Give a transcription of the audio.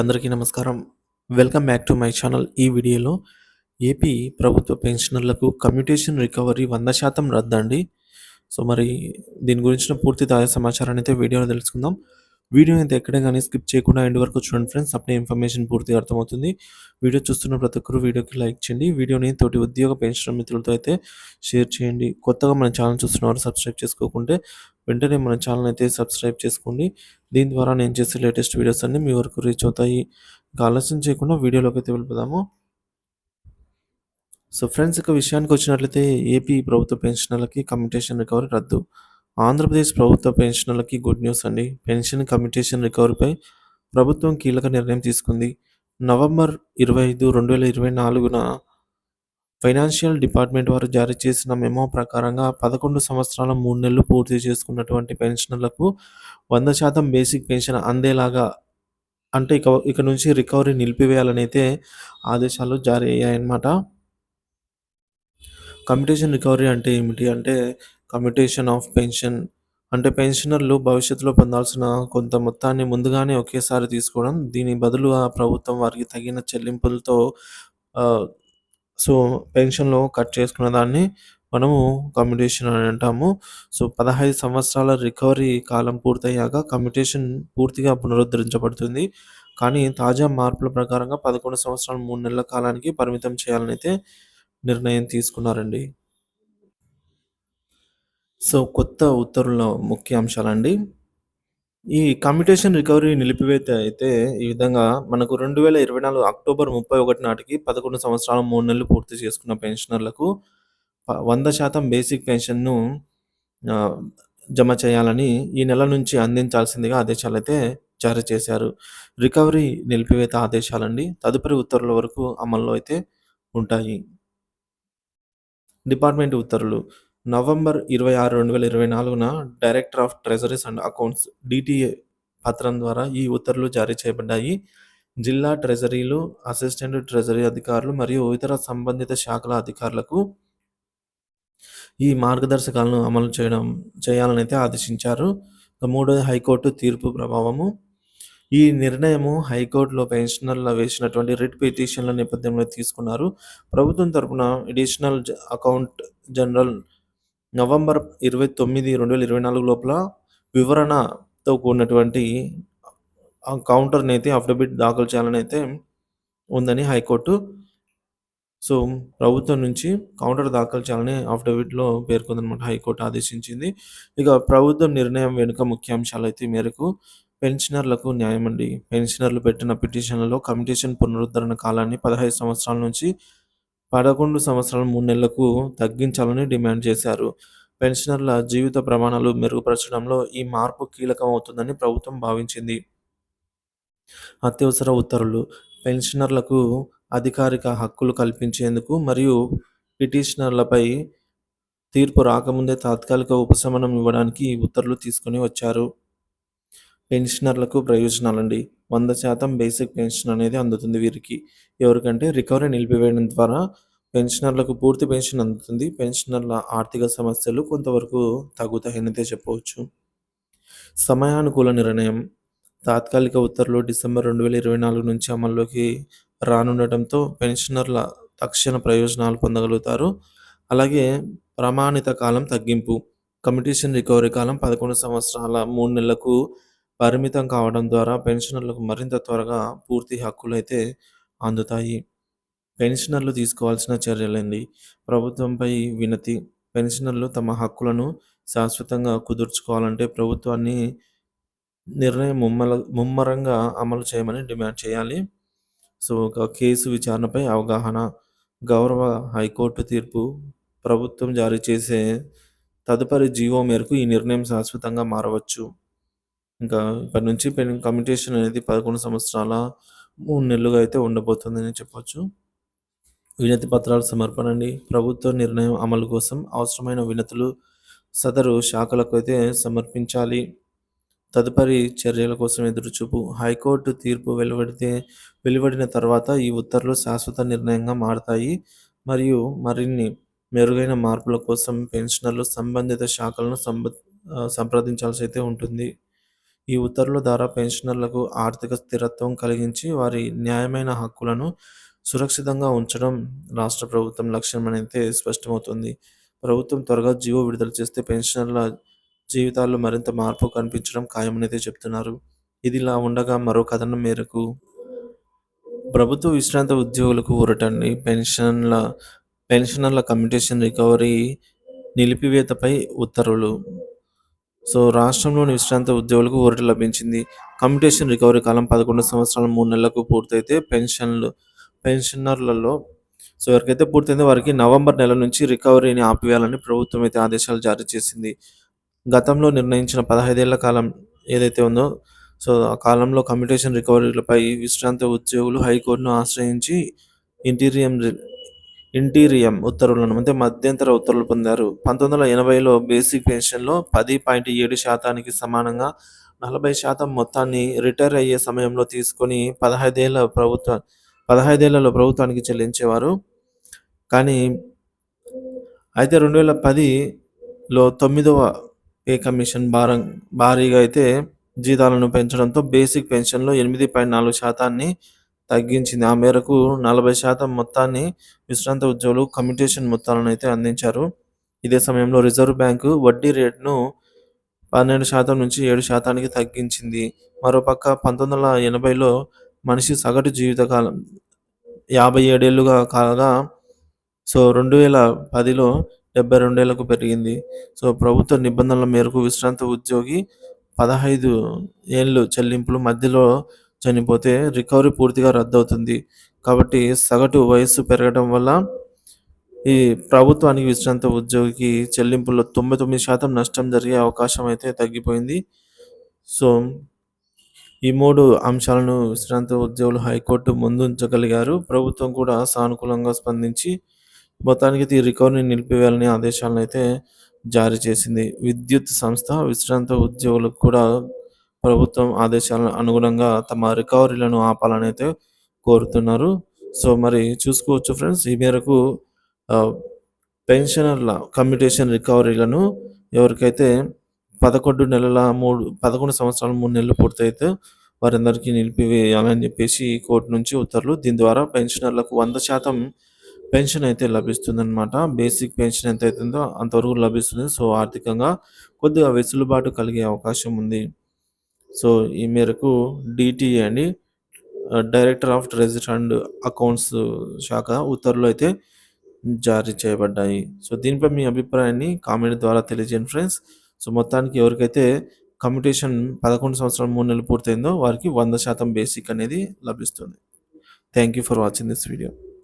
అందరికీ నమస్కారం. Welcome back to my channel ఈ వీడియోలో ఏపీ ప్రభుత్వ పెన్షనర్లకు కమ్యూటేషన్ రికవరీ వంద శాతం రద్దండి. సో మరి దీని గురించిన పూర్తి తాజా సమాచారాన్ని అయితే వీడియోలో తెలుసుకుందాం. వీడియో అయితే ఎక్కడ కానీ స్కిప్ చేయకుండా ఎండ్ వరకు చూడండి ఫ్రెండ్స్. అప్పుడే ఇన్ఫర్మేషన్ పూర్తిగా అర్థమవుతుంది. వీడియో చూస్తున్న ప్రతి ఒక్కరు వీడియోకి లైక్ చేయండి. వీడియోని తోటి ఉద్యోగ పెన్షన్ మిత్రులతో అయితే షేర్ చేయండి. కొత్తగా మన ఛానల్ చూస్తున్నవారు సబ్స్క్రైబ్ చేసుకోకుంటే వెంటనే మన ఛానల్ అయితే సబ్స్క్రైబ్ చేసుకోండి. దీని ద్వారా నేను చేసే లేటెస్ట్ వీడియోస్ అన్ని మీ వరకు రీచ్ అవుతాయి. ఇంకా ఆలస్యం చేయకుండా వీడియోలోకి అయితే వెళ్ళిపోదాము. సో ఫ్రెండ్స్ ఇక విషయానికి వచ్చినట్లయితే ఏపీ ప్రభుత్వ పెన్షనర్లకి కమ్యూనికేషన్ రికవరీ రద్దు. ఆంధ్రప్రదేశ్ ప్రభుత్వ పెన్షనర్లకి గుడ్ న్యూస్ అండి. పెన్షన్ కమ్యూటేషన్ రికవరీపై ప్రభుత్వం కీలక నిర్ణయం తీసుకుంది. నవంబర్ ఇరవై ఐదు రెండు వేల ఇరవై నాలుగున ఫైనాన్షియల్ డిపార్ట్మెంట్ వారు జారీ చేసిన మెమో ప్రకారంగా పదకొండు సంవత్సరాల మూడు నెలలు పూర్తి చేసుకున్నటువంటి పెన్షనర్లకు వంద శాతం బేసిక్ పెన్షన్ అందేలాగా అంటే ఇక ఇక నుంచి రికవరీ నిలిపివేయాలని అయితే ఆదేశాలు జారీ అయ్యాయన్నమాట. కమ్యూటేషన్ రికవరీ అంటే ఏమిటి? అంటే కమ్యూటేషన్ ఆఫ్ పెన్షన్. అంటే పెన్షనర్లు భవిష్యత్తులో పొందాల్సిన కొంత మొత్తాన్ని ముందుగానే ఒకేసారి తీసుకోవడం దీని బదులుగా ప్రభుత్వం వారికి తగిన చెల్లింపులతో సో పెన్షన్లో కట్ చేసుకున్న దాన్ని మనము కమ్యూటేషన్ అని అంటాము. సో పదహైదు సంవత్సరాల రికవరీ కాలం పూర్తయ్యాక కమ్యూటేషన్ పూర్తిగా పునరుద్ధరించబడుతుంది. కానీ తాజా మార్పుల ప్రకారంగా పదకొండు సంవత్సరాలు మూడు నెలల కాలానికి పరిమితం చేయాలని అయితే నిర్ణయం తీసుకున్నారండి. సో కొత్త ఉత్తర్వుల ముఖ్య అంశాలండి ఈ కమ్యూటేషన్ రికవరీ నిలిపివేత అయితే ఈ విధంగా మనకు రెండు వేల ఇరవై నాలుగు అక్టోబర్ ముప్పై ఒకటి నాటికి పదకొండు సంవత్సరాల మూడు నెలలు పూర్తి చేసుకున్న పెన్షనర్లకు వంద శాతం బేసిక్ పెన్షన్ను జమ చేయాలని ఈ నెల నుంచి అందించాల్సిందిగా ఆదేశాలు అయితే జారీ చేశారు. రికవరీ నిలిపివేత ఆదేశాలండి. తదుపరి ఉత్తర్వుల వరకు అమల్లో అయితే ఉంటాయి. డిపార్ట్మెంట్ ఉత్తర్వులు. నవంబర్ ఇరవై ఆరు రెండు వేల ఇరవై నాలుగున director of treasuries and accounts DTA పత్రం ద్వారా ఈ ఉత్తర్వులు జారీ చేయబడ్డాయి. జిల్లా ట్రెజరీలు అసిస్టెంట్ ట్రెజరీ అధికారులు మరియు ఇతర సంబంధిత శాఖల అధికారులకు ఈ మార్గదర్శకాలను అమలు చేయడం చేయాలని అయితే ఆదేశించారు మూడోది హైకోర్టు తీర్పు ప్రభావము. ఈ నిర్ణయము హైకోర్టులో పెన్షనర్ల వేసినటువంటి రిట్ పిటిషన్ల నేపథ్యంలో తీసుకున్నారు. ప్రభుత్వం తరపున అడిషనల్ అకౌంట్ జనరల్ నవంబర్ ఇరవై తొమ్మిది రెండు వేల ఇరవై నాలుగు లోపల వివరణతో కూడినటువంటి కౌంటర్ని అయితే అఫిడవిట్ దాఖలు చేయాలని అయితే ఉందని హైకోర్టు. సో ప్రభుత్వం నుంచి కౌంటర్ దాఖలు చేయాలని అఫిడవిట్లో పేర్కొందనమాట హైకోర్టు ఆదేశించింది. ఇక ప్రభుత్వం నిర్ణయం వెనుక ముఖ్యాంశాలు అయితే మేరకు పెన్షనర్లకు న్యాయమండి. పెన్షనర్లు పెట్టిన పిటిషన్లలో కమిటీషన్ పునరుద్ధరణ కాలాన్ని పదహైదు సంవత్సరాల నుంచి పదకొండు సంవత్సరాల మూడు నెలలకు తగ్గించాలని డిమాండ్ చేశారు. పెన్షనర్ల జీవిత ప్రమాణాలు మెరుగుపరచడంలో ఈ మార్పు కీలకం అవుతుందని ప్రభుత్వం భావించింది. అత్యవసర ఉత్తర్వులు. పెన్షనర్లకు అధికారిక హక్కులు కల్పించేందుకు మరియు పిటిషనర్లపై తీర్పు రాకముందే తాత్కాలిక ఉపశమనం ఇవ్వడానికి ఈ ఉత్తర్వులు తీసుకొని వచ్చారు. పెన్షనర్లకు ప్రయోజనాలండి. వంద శాతం బేసిక్ పెన్షన్ అనేది అందుతుంది వీరికి. ఎవరికంటే రికవరీ నిలిపివేయడం ద్వారా పెన్షనర్లకు పూర్తి పెన్షన్ అందుతుంది. పెన్షనర్ల ఆర్థిక సమస్యలు కొంతవరకు తగ్గుతాయనితే చెప్పవచ్చు. సమయానుకూల నిర్ణయం. తాత్కాలిక ఉత్తర్వులు డిసెంబర్ రెండు వేల ఇరవై నాలుగు నుంచి అమల్లోకి రానుండటంతో పెన్షనర్ల తక్షణ ప్రయోజనాలు పొందగలుగుతారు. అలాగే ప్రమాణిత కాలం తగ్గింపు. కమిటీషన్ రికవరీ కాలం పదకొండు సంవత్సరాల మూడు నెలలకు పరిమితం కావడం ద్వారా పెన్షనర్లకు మరింత త్వరగా పూర్తి హక్కులైతే అందుతాయి. పెన్షనర్లు తీసుకోవాల్సిన చర్యలేండి ప్రభుత్వంపై వినతి. పెన్షనర్లు తమ హక్కులను శాశ్వతంగా కుదుర్చుకోవాలంటే ప్రభుత్వాన్ని నిర్ణయం ముమ్మల ముమ్మరంగా అమలు చేయమని డిమాండ్ చేయాలి. సో ఒక కేసు విచారణపై అవగాహన. గౌరవ హైకోర్టు తీర్పు. ప్రభుత్వం జారీ చేసే తదుపరి జీవో మేరకు ఈ నిర్ణయం శాశ్వతంగా మారవచ్చు. ఇంకా ఇక్కడి నుంచి పెన్ కమ్యూనికేషన్ అనేది పదకొండు సంవత్సరాల మూడు నెలలుగా అయితే ఉండబోతుందని చెప్పొచ్చు. వినతి పత్రాల సమర్పణ అండి. ప్రభుత్వ నిర్ణయం అమలు కోసం అవసరమైన వినతులు సదరు శాఖలకు అయితే సమర్పించాలి. తదుపరి చర్యల కోసం ఎదురుచూపు. హైకోర్టు తీర్పు వెలువడితే వెలువడిన తర్వాత ఈ ఉత్తర్వులు శాశ్వత నిర్ణయంగా మారతాయి. మరియు మరిన్ని మెరుగైన మార్పుల కోసం పెన్షనర్లు సంబంధిత శాఖలను సంబ సంప్రదించాల్సి అయితే ఉంటుంది. ఈ ఉత్తర్వుల ద్వారా పెన్షనర్లకు ఆర్థిక స్థిరత్వం కలిగించి వారి న్యాయమైన హక్కులను సురక్షితంగా ఉంచడం రాష్ట్ర ప్రభుత్వం లక్ష్యమనైతే స్పష్టమవుతుంది. ప్రభుత్వం త్వరగా జీవో విడుదల చేస్తే పెన్షనర్ల జీవితాల్లో మరింత మార్పు కనిపించడం ఖాయమనైతే చెప్తున్నారు. ఇదిలా ఉండగా మరో కథనం మేరకు ప్రభుత్వ విశ్రాంత ఉద్యోగులకు ఊరటండి. పెన్షన్ల పెన్షనర్ల కమ్యూనికేషన్ రికవరీ నిలిపివేతపై ఉత్తర్వులు. సో, రాష్ట్రంలోని విశ్రాంత ఉద్యోగులకు ఊరట లభించింది. కమ్యూటేషన్ రికవరీ కాలం 11 సంవత్సరాల మూడు నెలలకు పూర్తయితే పెన్షన్లు పెన్షనర్లలో సో, ఎవరికైతే పూర్తయిందో వారికి నవంబర్ నెల నుంచి రికవరీని ఆపివేయాలని ప్రభుత్వం అయితే ఆదేశాలు జారీ చేసింది. గతంలో నిర్ణయించిన పదహైదేళ్ళ కాలం ఏదైతే ఉందో సో, ఆ కాలంలో కమ్యూటేషన్ రికవరీలపై విశ్రాంత ఉద్యోగులు హైకోర్టును ఆశ్రయించి ఇంటీరియం ఇంటీరియం ఉత్తర్వులను అంటే మధ్యంతర ఉత్తర్వులు పొందారు. 1980లో బేసిక్ పెన్షన్‌లో 10.7 శాతానికి సమానంగా 40 శాతం మొత్తాన్ని రిటైర్ అయ్యే సమయంలో తీసుకొని పదహైదేళ్ళ ప్రభుత్వ పదహైదేళ్ళలో ప్రభుత్వానికి చెల్లించేవారు. కానీ అయితే 2010లో తొమ్మిదవ పే కమిషన్ భారం భారీగా అయితే జీతాలను పెంచడంతో బేసిక్ పెన్షన్‌లో 8.4 శాతాన్ని తగ్గించింది. ఆ మేరకు 40 శాతం మొత్తాన్ని విశ్రాంత ఉద్యోగులు కమ్యూటేషన్ మొత్తాలను అయితే అందించారు. ఇదే సమయంలో రిజర్వ్ బ్యాంకు వడ్డీ రేటును 12 శాతం నుంచి ఏడు శాతానికి తగ్గించింది. మరోపక్క 1980లో మనిషి సగటు జీవితకాలం యాభై ఏడేళ్ళుగా కాగా సో, 2010లో 72 ఏళ్ళకు పెరిగింది. సో, ప్రభుత్వ నిబంధనల మేరకు విశ్రాంత ఉద్యోగి పదహైదు ఏళ్ళు చెల్లింపులు మధ్యలో చనిపోతే రికవరీ పూర్తిగా రద్దవుతుంది. కాబట్టి సగటు వయస్సు పెరగడం వల్ల ఈ ప్రభుత్వానికి విశ్రాంత ఉద్యోగికి చెల్లింపుల్లో 99 శాతం నష్టం జరిగే అవకాశం అయితే తగ్గిపోయింది. సో, ఈ మూడు అంశాలను విశ్రాంత ఉద్యోగులు హైకోర్టు ముందుంచగలిగారు. ప్రభుత్వం కూడా సానుకూలంగా స్పందించి మొత్తానికి ఈ రికవరీని నిలిపివేయాలని ఆదేశాలను అయితే జారీ చేసింది. విద్యుత్ సంస్థ, విశ్రాంత ఉద్యోగులకు కూడా ప్రభుత్వం ఆదేశాల అనుగుణంగా తమ రికవరీలను ఆపాలని అయితే కోరుతున్నారు. సో, మరి చూసుకోవచ్చు ఫ్రెండ్స్ ఈ మేరకు పెన్షనర్ల కమ్యూటేషన్ రికవరీలను ఎవరికైతే 11 నెలల 3 11 సంవత్సరాల మూడు నెలలు పూర్తయితే వారందరికీ నిలిపివేయాలని చెప్పేసి కోర్టు నుంచి ఉత్తర్వులు. దీని ద్వారా పెన్షనర్లకు 100% పెన్షన్ అయితే లభిస్తుందన్నమాట. బేసిక్ పెన్షన్ ఎంత అవుతుందో అంతవరకు లభిస్తుంది. సో, ఆర్థికంగా కొద్దిగా వెసులుబాటు కలిగే అవకాశం ఉంది. సో, ఈ మేరకు డీటీఏ అండి director of treasury and accounts శాఖ ఉత్తర్వులు అయితే జారీ చేయబడ్డాయి. సో, దీనిపై మీ అభిప్రాయాన్ని కామెంట్ ద్వారా తెలియజేయండి ఫ్రెండ్స్. సో, మొత్తానికి ఎవరికైతే కమ్యూటేషన్ 11 సంవత్సరాలు మూడు నెలలు పూర్తయిందో వారికి 100% బేసిక్ అనేది లభిస్తుంది. Thank you for watching this video.